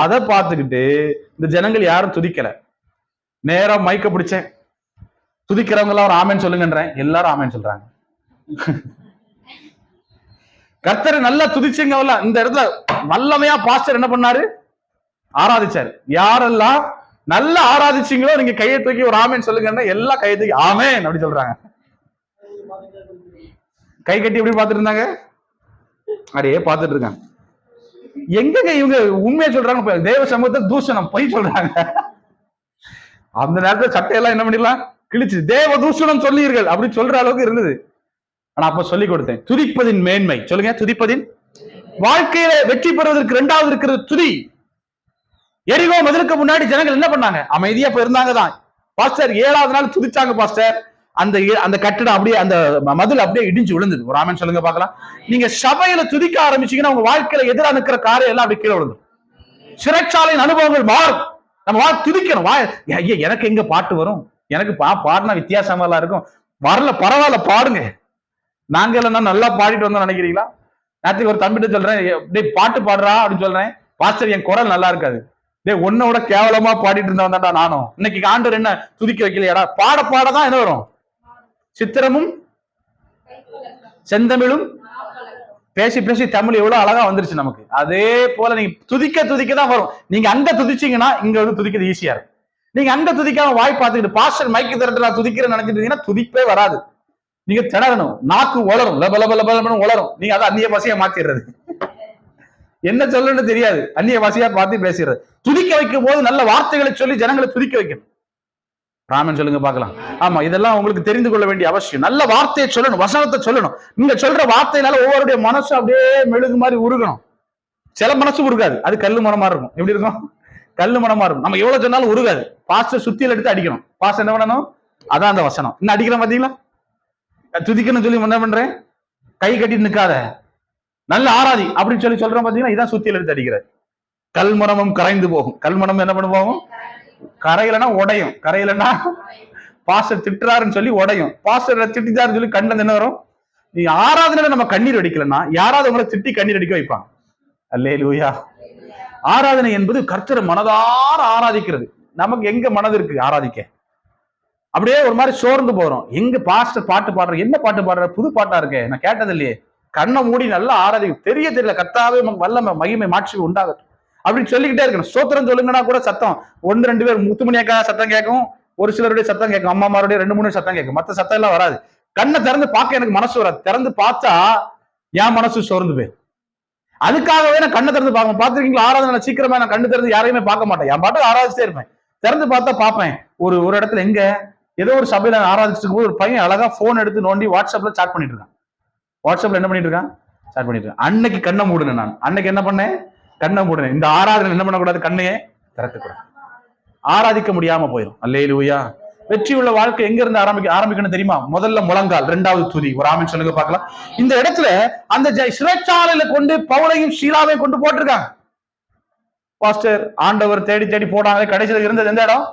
அதை பார்த்துக்கிட்டு இந்த ஜனங்கள் யாரும் துதிக்கல. நேரம் மயக்க பிடிச்சேன். துதிக்கிறவங்க எல்லாம் ஒரு ஆமேன்னு சொல்லுங்கன்றேன். எல்லாரும் ஆமேன்னு சொல்றாங்க. கர்த்தர் நல்லா துதிச்சுங்க இந்த இடத்துல வல்லமையா பாஸ்டர் என்ன பண்ணாரு? ஆராதிச்சாரு. யாரெல்லாம் நல்லா ஆராதிச்சீங்களோ நீங்க கையை தூக்கி ஒரு ஆமேன்னு சொல்லுங்கன்னா எல்லாம் கையை தூக்கி ஆமேன் அப்படி சொல்றாங்க. கை கட்டி எப்படி பார்த்துட்டு இருந்தாங்க? அப்படியே பார்த்துட்டு இருக்காங்க. எங்கங்க இவங்க உண்மையை சொல்றாங்க தேவ சமூகத்தை தூஷணம் பொய் சொல்றாங்க. அந்த நேரத்துல சட்டையெல்லாம் என்ன பண்ணிடலாம்? கிழிச்சு தேவ தூஷணம் சொல்லீர்கள் அப்படின்னு சொல்ற அளவுக்கு இருந்தது. ஆனா அப்ப சொல்லி கொடுத்தேன். துதிப்பதின் மேன்மை. சொல்லுங்க துதிப்பதின் வாழ்க்கையில வெற்றி பெறுவதற்கு இரண்டாவது இருக்கிறது துதி. எரிகோ மதிலுக்கு முன்னாடி ஜனங்கள் என்ன பண்ணாங்க? அமைதியா இப்ப இருந்தாங்கதான் பாஸ்டர் ஏழாவது நாள் துதிச்சாங்க பாஸ்டர். அந்த இ- அந்த கட்டிடம் அப்படியே அந்த மதில் அப்படியே இடிஞ்சு விழுந்தது. ஒரு ஆமன் சொல்லுங்க பார்க்கலாம். நீங்க சபையில துதிக்க ஆரம்பிச்சீங்கன்னா உங்க வாழ்க்கையில எதிரா நிக்கிற காரியம் எல்லாம் அப்படி கீழே விழுந்துடும் சிறைச்சாலையின் அனுபவங்கள் மாறும். நம்ம வா துதிக்கணும். வா ஐயா எனக்கு எங்க பாட்டு வரும்? எனக்கு பா பாடினா வித்தியாசமா எல்லாம் இருக்கும். வரல பரவாயில்ல பாடுங்க. நாங்க எல்லாம் நல்லா பாடிட்டு வந்தோம் நினைக்கிறீங்களா? நேற்றுக்கு ஒரு தம்பிட்டு சொல்றேன் "ஏய், டேய் பாட்டு பாடுறா அப்படின்னு சொல்றேன். பாஸ்டர் என் குரல் நல்லா இருக்காது. டேய் உன்னோட விட கேவலமா பாடிட்டு இருந்தவன் தான்டா நானும். இன்னைக்கு ஆண்டு என்ன துதிக்க வைக்கலையாடா? பாட பாடதான் என்ன வரும்? சித்திரமும் செந்தமிழும் பேசி பேசி தமிழ் எவ்வளவு அழகா வந்துருச்சு நமக்கு. அதே போல நீங்க துதிக்க துதிக்க தான் வரும். நீங்க அங்க துதிச்சீங்கன்னா இங்க வந்து துதிக்கிறது ஈஸியா இருக்கும். நீங்க அங்க துதிக்காம வாய் பார்த்துக்கிட்டு பாஸ்டர் மைக்கு திரட்டு நான் துதிக்கிறேன்னு நினைச்சிட்டு துதிப்பே வராது. நீங்க திணறணும். நாக்கு உளரும். லப லப லப லபன்னு உளரும். நீங்க அதை அந்நிய பாசையா மாத்திடுறது என்ன சொல்லணும்னு தெரியாது. அந்நிய பாசையா பார்த்து பேசிடுறது துதிக்க வைக்கும் போது நல்ல வார்த்தைகளை சொல்லி ஜனங்களை துதிக்க வைக்கணும். ராமன் சொல்லுங்க பார்க்கலாம். ஆமா இதெல்லாம் உங்களுக்கு தெரிந்து கொள்ள வேண்டிய அவசியம். நல்ல வார்த்தையை சொல்லணும் வசனத்தை சொல்லணும். நீங்க சொல்ற வார்த்தையினால ஒவ்வொருடைய மனசு அப்படியே மெழுகு மாதிரி உருகணும். சில மனசு உருகாது. அது கல்லு மரமா இருக்கும். எப்படி இருக்கும்? கல்லு மரமா இருக்கும். நம்ம எவ்வளவு சொன்னாலும் உருகாது. பாஸ்ட சுத்தியில் எடுத்து அடிக்கணும். பாஸ்ட் என்ன பண்ணணும்? அதான் அந்த வசனம். இன்னும் அடிக்கிறேன் பாத்தீங்களா? துதிக்கணும்னு சொல்லி என்ன பண்றேன்? கை கட்டிட்டு நிக்காத. நல்ல ஆராதி அப்படின்னு சொல்லி சொல்றேன் பாத்தீங்கன்னா இதான் சுத்தியில் எடுத்து அடிக்கிறார் கல்மனமும் கரைந்து போகும். கல்மனம் என்ன பண்ண போகும் கரையிலனா உடையும். கரையிலனா பாஸ்டர் திட்டுறாருன்னு சொல்லி உடையும். பாஸ்டர் திட்டிட்டாருன்னு சொல்லி கண்ணில் என்ன வரும். நீ ஆராதனையில நம்ம கண்ணீர் அடிக்கலன்னா யாராவது உங்களை திட்டி கண்ணீர் அடிக்க வைப்பான் அல்லே லூயா ஆராதனை என்பது கர்த்தரை மனதார ஆராதிக்கிறது. நமக்கு எங்க மனது இருக்கு? ஆராதிக்க. அப்படியே ஒரு மாதிரி சோர்ந்து போறோம். எங்க பாஸ்டர் பாட்டு பாடுற என்ன பாட்டு பாடுற புது பாட்டா இருக்கே. நான் கேட்டது இல்லையே கண்ணை மூடி நல்லா ஆராதி தெரிய தெரியல. கத்தாவே உமக்கு வல்லமை மகிமை மாட்சி உண்டாகட்டும். அப்படின்னு சொல்லிக்கிட்டே இருக்கணும். ஸ்தோத்திரம் சொல்லுங்கன்னா கூட சத்தம். ஒன்று ரெண்டு பேர் முத்துமணியாக்கா சத்தம் கேட்கும். ஒரு சிலருடைய சத்தம் கேட்கும். அம்மாமாருடைய ரெண்டு மூணு சத்தம் கேட்கும். மற்ற சத்தம் எல்லாம் வராது. கண்ணை திறந்து பார்க்க எனக்கு மனசு வராது. திறந்து பார்த்தா என் மனசு சோர்ந்து போய் அதுக்காகவே நான் கண்ணை திறந்து பார்ப்பேன். பார்த்துருக்கீங்களா? ஆராதனை சீக்கிரமா நான் கண்ணு திறந்து யாரையுமே பார்க்க மாட்டேன். என் பாட்டு ஆராதிச்சிட்டே இருப்பேன். திறந்து பார்த்தா பார்ப்பேன். ஒரு ஒரு இடத்துல எங்க? ஏதோ ஒரு சபையில நான் போது ஒரு பையன் அழகா போன் எடுத்து நோண்டி வாட்ஸ்அப்ல சாட் பண்ணிட்டு இருக்கான். வாட்ஸ்அப்ல என்ன பண்ணிட்டு இருக்கான்? சாட் பண்ணிட்டு இருக்கான். அன்னைக்கு கண்ணை மூடுனேன் நான். அன்னைக்கு என்ன பண்ணேன்? கண்ணை மூடணும் இந்த ஆராதனை என்ன பண்ணக்கூடாது? கண்ணையே திறக்கக்கூடாது. ஆராதிக்க முடியாம போயிடும் அல்லேலூயா. வெற்றி உள்ள வாழ்க்கை எங்க இருந்து ஆரம்பிக்க ஆரம்பிக்கணும் தெரியுமா? முதல்ல முழங்கால் ரெண்டாவது துதி. ஒரு ஆமின் சொல்லுங்க பார்க்கலாம். இந்த இடத்துல அந்த சிறைச்சாலையில கொண்டு பவுலையும் ஷீலாவையும் கொண்டு போட்டிருக்காங்க. பாஸ்டர் ஆண்டவர் தேடி தேடி போனாங்க. கடைசியில் இருந்தது எந்த இடம்?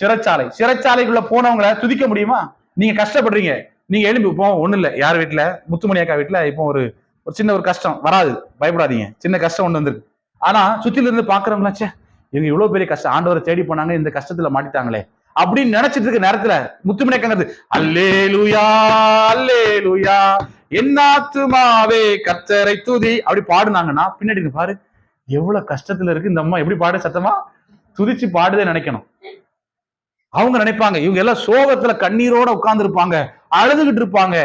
சிறைச்சாலை. சிறைச்சாலைக்குள்ள போனவங்கள துதிக்க முடியுமா? நீங்க கஷ்டப்படுறீங்க. நீங்க எழும்பி இப்போ ஒண்ணு இல்லை. யார் வீட்டுல முத்துமணி அக்கா வீட்டுல இப்போ ஒரு ஒரு சின்ன ஒரு கஷ்டம். வராது. பயப்படாதீங்க. சின்ன கஷ்டம் ஒண்ணு வந்திருக்கு. ஆனா சுத்தில இருந்து பாக்குறவங்களாச்சே இவங்க இவ்வளவு பெரிய கஷ்டம் ஆண்டவரை தேடி போனாங்க இந்த கஷ்டத்துல மாட்டிட்டாங்களே. அப்படின்னு நினைச்சிட்டு இருக்க நேரத்துல முத்துமனை கங்கிறது அல்லே லூயா அல்லே லூயா என்னாத்துமாவே கத்தரை துதி. அப்படி பாடுனாங்கன்னா பின்னாடி பாரு எவ்வளவு கஷ்டத்துல இருக்கு இந்த அம்மா எப்படி பாடு சத்தமா? துதிச்சு பாடுதே நினைக்கணும். அவங்க நினைப்பாங்க இவங்க எல்லாம் சோகத்துல கண்ணீரோட உட்கார்ந்து இருப்பாங்க அழுதுகிட்டு இருப்பாங்க.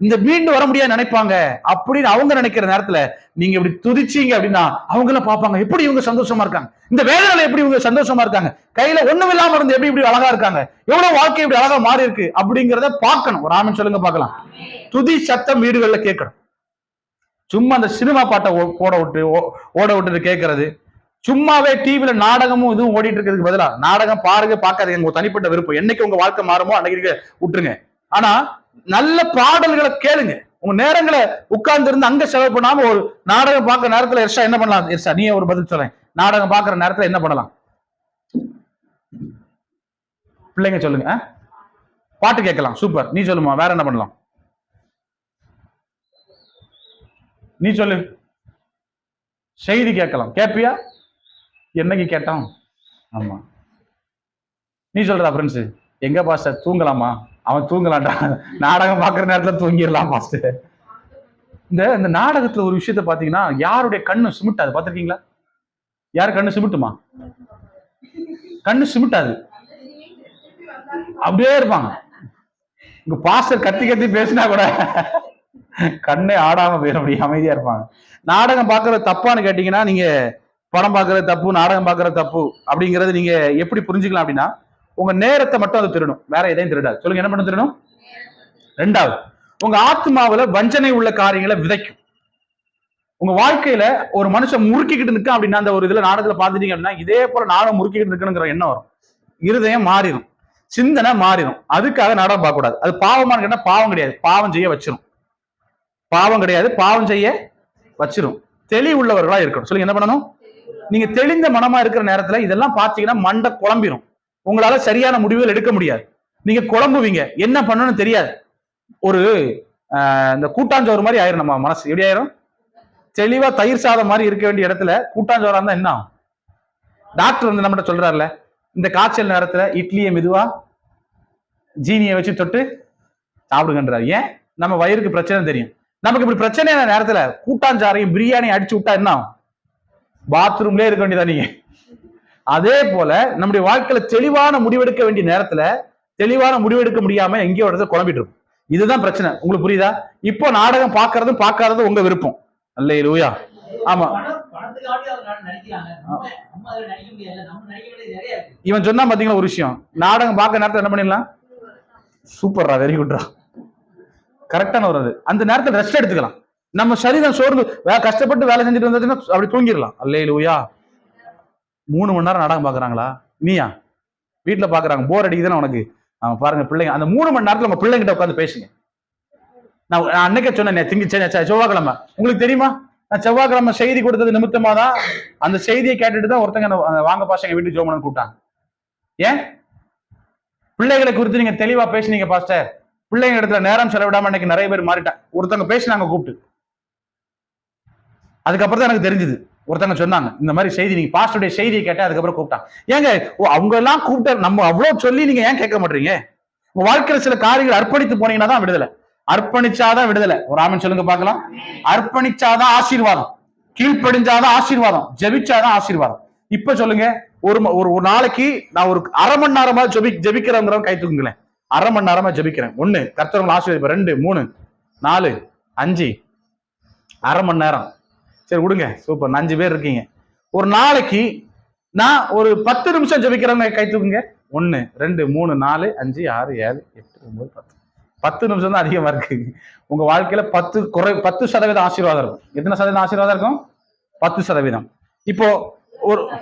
இந்த மீண்டு வர முடியாது நினைப்பாங்க. அப்படின்னு அவங்க நினைக்கிற நேரத்துல நீங்க இப்படி துதிச்சீங்க அப்படின்னா அவங்கள பாப்பாங்க பார்ப்பாங்க. எப்படி இவங்க சந்தோஷமா இருக்காங்க? இந்த வேதனையில எப்படி இவங்க சந்தோஷமா இருக்காங்க? கையில ஒண்ணும் இல்லாம இருந்து எப்படி இப்படி அழகா இருக்காங்க? எவ்வளவு வாழ்க்கை இப்படி அழகா மாறி இருக்கு அப்படிங்கிறத பார்க்கணும். ஒரு ஆமன் சொல்லுங்க பார்க்கலாம். துதி சத்தம் வீடுகள்ல கேட்கணும். சும்மா அந்த சினிமா பாட்டை ஓட போட விட்டு ஓ- ஓட விட்டுட்டு கேட்கறது. சும்மாவே டிவில நாடகமும் இதுவும் ஓடிட்டு இருக்கிறதுக்கு பதிலா நாடகம் பாருங்க பார்க்காதீங்க. உங்க தனிப்பட்ட விருப்பம். என்னைக்கு உங்க வாழ்க்கை மாறுமோ அன்னைக்கு விட்டுருங்க ஆனா நல்ல பாடல்களை கேளுங்க. உங்க நேரங்களை உட்கார்ந்து இருந்து அங்க செலவு பண்ணாம ஒரு நாடகம் பார்க்குற நேரத்துல எர்ஷா என்ன பண்ணலாம்? எர்ஷா நீ ஒரு பதில் சொல்றேன். நாடகம் பார்க்குற நேரத்துல என்ன பண்ணலாம்? பிள்ளைங்க சொல்லுங்க ஆ? பாட்டு கேட்கலாம். சூப்பர். நீ சொல்லுமா வேற என்ன பண்ணலாம்? நீ சொல்லு. செய்தி கேட்கலாம். கேப்பியா என்னைக்கு கேட்டான்? ஆமா. நீ சொல்றா ஃப்ரெண்ட்ஸ் எங்க பாஸ்டர் தூங்கலாமா? அவன் தூங்கலாம்டா நாடகம் பார்க்குற நேரத்தில் தூங்கிடலாம் பாஸ்டர் இந்த இந்த நாடகத்தில் ஒரு விஷயத்த பார்த்தீங்கன்னா யாருடைய கண்ணு சிமிட்டாது. பார்த்துருக்கீங்களா? யார் கண்ணு சிமிட்டுமா? கண்ணு சிமிட்டாது. அப்படியே இருப்பாங்க. இங்க பாஸ்டர் கத்தி கத்தி பேசினா கூட கண்ணே ஆடாம போயிட அப்படி அமைதியா இருப்பாங்க. நாடகம் பாக்குறது தப்பான்னு கேட்டீங்கன்னா நீங்க படம் பாக்குறது தப்பு நாடகம் பாக்குறது தப்பு அப்படிங்கறது நீங்க எப்படி புரிஞ்சுக்கலாம் அப்படின்னா உங்க நேரத்தை மட்டும் அது திருடும். வேற எதையும் திருடாது. சொல்லுங்க என்ன பண்ண திருடும் ரெண்டாவது உங்க ஆத்மாவில வஞ்சனை உள்ள காரியங்களை விதைக்கும். உங்க வாழ்க்கையில ஒரு மனுஷன் முறுக்கிக்கிட்டு நிற்கான் அப்படின்னா அந்த ஒரு இதுல நாடகத்துல பாத்துட்டீங்க அப்படின்னா இதே போல நானும் முறுக்கிக்கிட்டு இருக்கணுங்கிற எண்ணம் வரும். இருதயம் மாறிடும் சிந்தனை மாறிடும் அதுக்காக நாடகம் பார்க்க கூடாது அது பாவமானு கேட்டா பாவம் கிடையாது. பாவம் செய்ய வச்சிரும். பாவம் கிடையாது. பாவம் செய்ய வச்சிரும். தெளிவுள்ளவர்களா இருக்கணும். சொல்லுங்க என்ன பண்ணணும்? நீங்க தெளிந்த மனமா இருக்கிற நேரத்துல இதெல்லாம் பாத்தீங்கன்னா மண்டை குழம்பிடும் உங்களால சரியான முடிவுகள் எடுக்க முடியாது. நீங்க குழம்புவீங்க. என்ன பண்ணணும்னு தெரியாது. ஒரு இந்த கூட்டாஞ்சோறு மாதிரி ஆயிரும் நம்ம மனசு. எப்படி ஆயிரும்? தெளிவா தயிர் சாதம் மாதிரி இருக்க வேண்டிய இடத்துல கூட்டாஞ்சோறா இருந்தா என்ன ஆகும்? டாக்டர் வந்து நம்மகிட்ட சொல்றாருல இந்த காய்ச்சல் நேரத்துல இட்லியை மெதுவா ஜீனியை வச்சு தொட்டு சாப்பிடுங்கன்றாரு. ஏன்? நம்ம வயிறுக்கு பிரச்சனை தெரியும். நமக்கு இப்படி பிரச்சனையான நேரத்துல. கூட்டாஞ்சாரையும் பிரியாணி அடிச்சு விட்டா என்ன ஆகும்? பாத்ரூம்லயே இருக்க வேண்டியதா நீங்க. அதே போல நம்முடைய வாழ்க்கையில தெளிவான முடிவெடுக்க வேண்டிய நேரத்துல தெளிவான முடிவெடுக்க முடியாம எங்கேயோ இடத்துல குழம்பிட்டு இருக்கும். இதுதான் பிரச்சனை. உங்களுக்கு புரியுதா? இப்போ நாடகம் பார்க்கறதும் பார்க்காததும் உங்க விருப்பம். அல்ல லூயா ஆமா. இவன் சொன்னா பாத்தீங்களா ஒரு விஷயம். நாடகம் பார்க்க நேரத்தில் என்ன பண்ணிடலாம்? சூப்பர்ரா வெரி குட்ரா கரெக்டான ஒரு அது. அந்த நேரத்தில் ரெஸ்ட் எடுத்துக்கலாம். நம்ம சரீரம் சோர்ந்து கஷ்டப்பட்டு வேலை செஞ்சுட்டு வந்ததுன்னா அப்படி தூங்கிடலாம். அல்லே லூயா மூணு மணி நேரம் நாடகம் பாக்குறாங்களா? நீயா? வீட்டில் பாக்குறாங்க. போர் அடிக்குதுன்னு உனக்கு. அவன் பாருங்க பிள்ளைங்க. அந்த மூணு மணி நேரத்தில் உங்க பிள்ளைங்கிட்ட உட்காந்து பேசுங்க. நான் நான் அன்னைக்கே சொன்னேன் திங்கி செவ்வாய்க்கிழமை. உங்களுக்கு தெரியுமா? நான் செவ்வாய்க்கிழமை செய்தி கொடுத்தது நிமித்தமா தான் அந்த செய்தியை கேட்டுட்டு தான் ஒருத்தங்க வாங்க பாசங்க வீட்டு வீட்டுக்கு ஜோமனு கூப்பிட்டாங்க. ஏன்? பிள்ளைகளை குறித்து நீங்க தெளிவா பேசுனீங்க பாஸ்டர். பிள்ளைங்க இடத்துல நேரம் செலவிடாம இன்னைக்கு நிறைய பேர் மாறிட்டாங்க ஒருத்தவங்க பேசினாங்க கூப்பிட்டு. அதுக்கப்புறம் தான் எனக்கு தெரிஞ்சது. ஒருத்தங்க சொன்னாங்க இந்த மாதிரி செய்தி நீங்க பாஸ்டருடைய செய்தியை கேட்டா அதுக்கப்புறம் கூப்பிட்டாங்க. ஏங்க அவங்க எல்லாம் கூப்பிட்டு நம்ம அவ்வளவு சொல்லி நீங்க ஏன் கேட்க மாட்டீங்க? உங்க வாழ்க்கையில சில காரியங்கள் அர்ப்பணித்து போனீங்கன்னா தான் விடுதலை. அர்ப்பணிச்சாதான் விடுதலை. ஒரு ஆமன் சொல்லுங்க பாக்கலாம் அர்ப்பணிச்சாதான் ஆசீர்வாதம். கீழ்ப்படிஞ்சாதான் ஆசீர்வாதம். ஜெபிச்சாதான் ஆசீர்வாதம். இப்ப சொல்லுங்க ஒரு ம- ஒரு ஒரு நாளைக்கு நான் ஒரு அரை மணி நேரமா ஜெபி ஜெபிக்கிறவங்கிறவங்க கை தூக்குங்களேன். அரை மணி நேரமா ஜெபிக்கிறேன். ஒண்ணு கர்த்தவங்களை ஆசீர்வதிப்பேன் ரெண்டு மூணு நாலு அஞ்சு அரை மணி நேரம். சரி விடுங்க. சூப்பர். அஞ்சு பேர் இருக்கீங்க. ஒரு நாளைக்கு நான் ஒரு பத்து நிமிஷம் ஜபிக்கிறவங்க கை தூக்குங்க. ஒன்று ரெண்டு மூணு நாலு அஞ்சு ஆறு ஏழு எட்டு ஒன்பது பத்து. பத்து நிமிஷம் தான் அதிகமாக இருக்குங்க உங்கள் வாழ்க்கையில் பத்து குறை பத்து சதவீதம் ஆசீர்வாதம் இருக்கும். எத்தனை சதவீதம் ஆசீர்வாதம் இருக்கும்? பத்து சதவீதம். இப்போ ஒரு ஆமாம்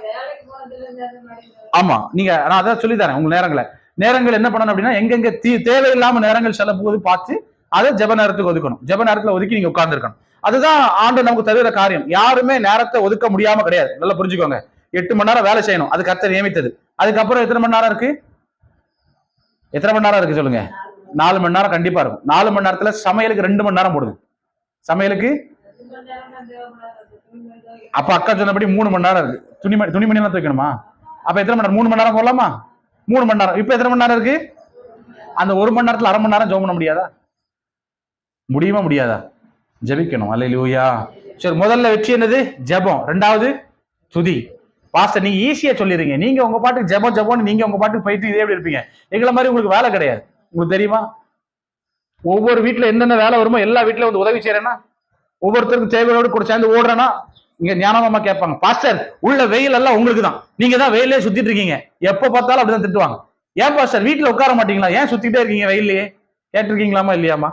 நீங்கள் ஆமா நீங்க நான் அதான் சொல்லித்தரேன் உங்கள் உங்க நேரங்களை. நேரங்கள் என்ன பண்ணணும் அப்படின்னா எங்கெங்க தீ தேவையில்லாம நேரங்கள் செல்ல போது பார்த்து அதை ஜெப நேரத்துக்கு ஒதுக்கணும். ஜப நேரத்துல ஒதுக்கி நீங்க உட்கார்ந்துருக்கணும். அதுதான் ஆண்டு நமக்கு தருகிற காரியம். யாருமே நேரத்தை ஒதுக்க முடியாம கிடையாது. நல்லா புரிஞ்சுக்கோங்க. எட்டு மணி நேரம் வேலை செய்யணும். அது கர்த்தர் நியமித்தது. அதுக்கப்புறம் எத்தனை மணி நேரம் இருக்கு? எத்தனை மணி நேரம் இருக்கு சொல்லுங்க? நாலு மணி நேரம் கண்டிப்பா இருக்கும். நாலு மணி நேரத்துல சமையலுக்கு ரெண்டு மணி நேரம் போடுது சமையலுக்கு? அப்ப அக்கா சொன்னபடி மூணு மணி நேரம் இருக்கு. துணிமணி துணிமணி எல்லாம் துவைக்கணுமா? அப்ப எத்தனை மணி நேரம்? மூணு மணி நேரம் போடலாமா மூணு மணி நேரம். இப்ப எத்தனை மணி நேரம் இருக்கு? அந்த ஒரு மணி நேரத்துல அரை மணி நேரம் ஜோம் பண்ண முடியாதா? முடியுமா முடியாதா? ஜெபிக்கணும். லூயா சரி முதல்ல வெற்றி என்னது? ஜெபம். ரெண்டாவது துதி. பாஸ்டர் நீங்க ஈஸியா சொல்லிடுங்க நீங்க உங்க பாட்டுக்கு ஜெபம் ஜெபம்னு நீங்க உங்க பாட்டுக்கு போயிட்டு இதே எப்படி இருப்பீங்க? எங்களை மாதிரி உங்களுக்கு வேலை கிடையாது. உங்களுக்கு தெரியுமா? ஒவ்வொரு வீட்டுல என்னென்ன வேலை வருமோ எல்லா வீட்டுல வந்து உதவி செய்யறேன்னா ஒவ்வொருத்தருக்கும் தேவையோடு கூட சேர்ந்து ஓடுறேன்னா இங்க ஞானமாமா கேட்பாங்க பாஸ்டர் உள்ள வெயில் எல்லாம் உங்களுக்கு தான். நீங்க தான் வெயிலே சுத்திட்டு இருக்கீங்க. எப்ப பார்த்தாலும் அப்படிதான் திட்டுவாங்க. ஏன் பாஸ்டர் வீட்டுல உட்கார மாட்டீங்களா? ஏன் சுத்திட்டே இருக்கீங்க வெயிலே கேட்டிருக்கீங்களாமா இல்லையாமா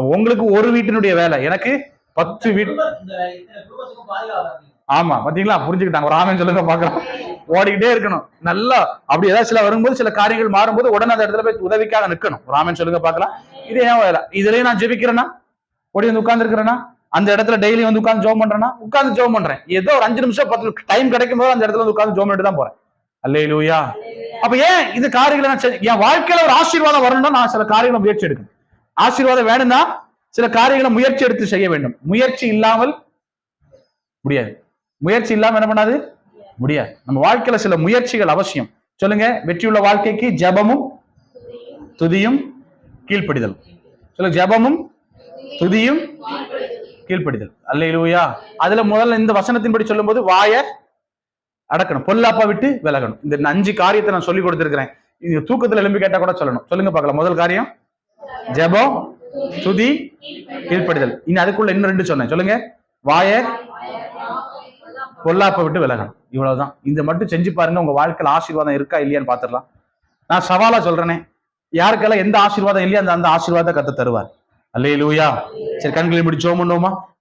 உங்களுக்கு ஒரு வீட்டினுடைய வேலை. எனக்கு பத்து வீட் குடும்ப- இந்த இத்தனை குடும்பத்துக்கும் பாதுகாப்பு ஆமா பாத்தீங்களா? புரிஞ்சுக்கிட்டாங்க. ஒரு ஆமன் சொல்லுங்க பாக்கலாம் ஓடிக்கிட்டே இருக்கணும். நல்லா அப்படி ஏதாவது சில வரும்போது சில காரியங்கள் மாறும்போது உடனே அந்த இடத்துல போய் உதவிக்காக நிக்கணும் ஒரு ஆமன் சொல்லுங்க பார்க்கலாம். இது ஏன் வேலை? இதுலயும் நான் ஜெபிக்கிறேன்னா ஓடி வந்து உட்கார்ந்து அந்த இடத்துல டெய்லி வந்து உட்கார்ந்து ஜோம் பண்றேன்னா உட்கார்ந்து ஜோம் பண்றேன். ஏதோ ஒரு அஞ்சு நிமிஷம் பத்து டைம் கிடைக்கும் போது அந்த இடத்துல வந்து உட்கார்ந்து ஜோம் பண்ணிட்டு தான் போறேன். அல்லேலூயா. அப்ப ஏன் இது காரியங்களை நான் என் வாழ்க்கையில ஒரு ஆசீர்வாதம் வரணும்னா நான் சில காரியங்களை முயற்சி எடுக்கணும். ஆசீர்வாதம் வேணும்னா சில காரியங்களை முயற்சி எடுத்து செய்ய வேண்டும். முயற்சி இல்லாமல் முடியாது. முயற்சி இல்லாம என்ன பண்ணாது? முடியாது. நம்ம வாழ்க்கையில சில முயற்சிகள் அவசியம். சொல்லுங்க வெற்றியுள்ள வாழ்க்கைக்கு ஜெபமும் துதியும் கீழ்ப்படிதல். சொல்லுங்க ஜெபமும் துதியும் கீழ்ப்படிதல். அல்லேலூயா. அதுல முதல்ல இந்த வசனத்தின்படி சொல்லும்போது வாய அடக்கணும். பொல்லாப்பா விட்டு விலகணும். இந்த அஞ்சு காரியத்தை நான் சொல்லி கொடுத்துருக்கிறேன். இது தூக்கத்துல எழும்பி கேட்டா கூட சொல்லணும். சொல்லுங்க பார்க்கலாம். முதல் காரியம் ஜெபம் துதி கீழ்ப்படிதல். இனி அதுக்குள்ள இன்னும் ரெண்டு சொன்னேன். சொல்லுங்க. வாய பொல்லாப்பை விட்டு விலகணும். இவ்வளவுதான். இந்த மட்டும் செஞ்சு பாருங்க உங்க வாழ்க்கையில ஆசீர்வாதம் இருக்கா இல்லையான்னு பாத்துடலாம் நான் சவாலா சொல்றேனே. யாருக்கெல்லாம் எந்த ஆசீர்வாதம் இல்லையா அந்த அந்த ஆசீர்வாதத்தை கத்த தருவார். அல்லேலூயா. சரி கண்களை இப்படி ஜோம் பண்ணுவோமா?